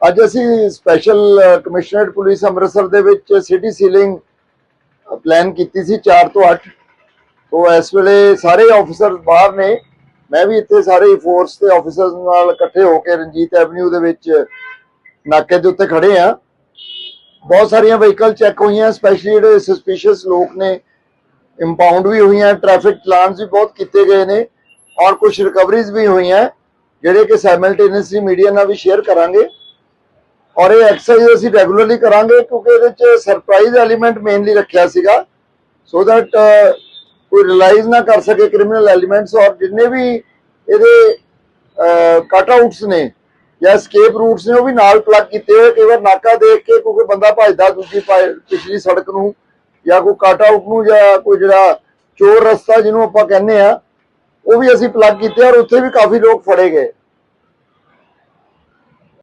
ਅੱਜ ਅਸੀਂ special commissionerate police Amritsar ਦੇ ਵਿੱਚ ਸਿਟੀ ਸੀਲਿੰਗ ਪਲਾਨ ਕੀਤੀ ਸੀ 4 ਤੋਂ 8 ਤੋਂ ਇਸ ਵੇਲੇ ਸਾਰੇ ਆਫੀਸਰ ਬਾਹਰ ਨੇ। ਮੈਂ ਵੀ ਇੱਥੇ ਸਾਰੇ ਫੋਰਸ ਦੇ ਆਫੀਸਰਸ ਨਾਲ ਇਕੱਠੇ ਹੋ ਕੇ ਰਣਜੀਤ ਐਵਨਿਊ ਦੇ ਵਿੱਚ ਨਾਕੇ ਦੇ ਉੱਤੇ ਖੜੇ ਆ ਬਹੁਤ ਸਾਰੀਆਂ ਵਹੀਕਲ ਚੈੱਕ ਹੋਈਆਂ ਸਪੈਸ਼ਲੀ ਜਿਹੜੇ ਸਸਪੀਸ਼ੀਅਸ ਲੋਕ ਨੇ ਇੰਪਾਊਂਡ ਵੀ ਹੋਈਆਂ ਟ੍ਰੈਫਿਕ ਚਲਾਨਸ ਵੀ ਬਹੁਤ ਕੀਤੇ ਗਏ ਨੇ ਔਰ ਕੁਝ ਰਿਕਵਰੀਜ਼ ਵੀ ਹੋਈਆਂ। ਜਿਹੜੇ ਕਿ ਸਾਈਮਲਟੇਨੀਅਸਲੀ ਮੀਡੀਆ ਨਾਲ ਵੀ ਸ਼ੇਅਰ ਕਰਾਂਗੇ ਔਰ ਇਹ ਐਕਸਰਸਾਈਜ਼ ਅਸੀਂ ਰੈਗੂਲਰਲੀ ਕਰਾਂਗੇ ਕਿਉਂਕਿ ਇਹਦੇ ਵਿੱਚ ਸਰਪ੍ਰਾਈਜ਼ ਐਲੀਮੈਂਟ ਮੇਨਲੀ ਰੱਖਿਆ ਸੀਗਾ ਸੋ ਦੈਟ ਕੋਈ ਰਿਅਲਾਈਜ਼ ਨਾ ਕਰ ਸਕੇ ਕ੍ਰਿਮੀਨਲ ਐਲੀਮੈਂਟਸ ਔਰ ਜਿੰਨੇ ਵੀ ਇਹਦੇ ਕਟ ਆਊਟਸ ਨੇ ਜਾਂ ਸਕੇਪ ਰੂਟਸ ਨੇ ਉਹ ਵੀ ਨਾਲ ਪਲੱਗ ਕੀਤੇ ਹੋਏ, ਕਈ ਵਾਰ ਨਾਕਾ ਦੇਖ ਕੇ ਕੋਈ ਬੰਦਾ ਭੱਜਦਾ ਦੂਜੀ ਪਿਛਲੀ ਸੜਕ ਨੂੰ ਜਾਂ ਕੋਈ ਕਟ ਆਊਟ ਨੂੰ ਜਾਂ ਕੋਈ ਜਿਹੜਾ ਚੋਰ ਰਸਤਾ ਜਿਹਨੂੰ ਆਪਾਂ ਕਹਿੰਦੇ ਆ ਉਹ ਵੀ ਅਸੀਂ ਪਲੱਗ ਕੀਤੇ ਔਰ ਉੱਥੇ ਵੀ ਕਾਫੀ ਲੋਕ ਫੜੇ ਗਏ।